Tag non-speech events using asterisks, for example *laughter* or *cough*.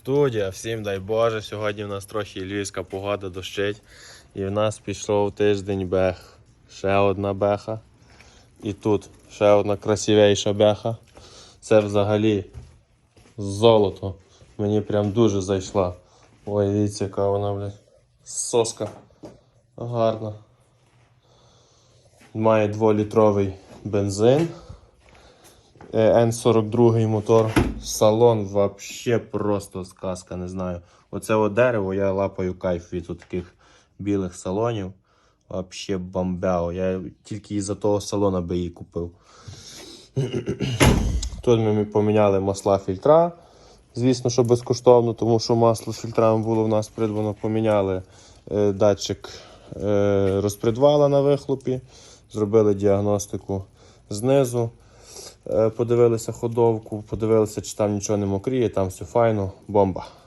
Студія, всім дай Боже. Сьогодні в нас трохи львівська погода дощить. І в нас пішов тиждень бех. Ще одна беха. І тут ще одна красивейша беха. Це взагалі золото. Мені прям дуже зайшла. Ой, дивіться, яка вона, блядь. Соска. Гарна. Має 2-літровий бензин. Е, N42 мотор. Салон вообще просто сказка, не знаю. Оце от дерево, я лапаю кайф від таких білих салонів. Вообще бомбяо. Я тільки із-за того салона би її купив. *clears throat* Тут ми поміняли масла фільтра. Звісно, що безкоштовно, тому що масло з фільтрами було в нас придбано. Поміняли е, датчик е, розпредвала на вихлопі, зробили діагностику знизу. Е, Подивилися ходовку, подивилися, чи там нічого не мокріє, там все файно, бомба.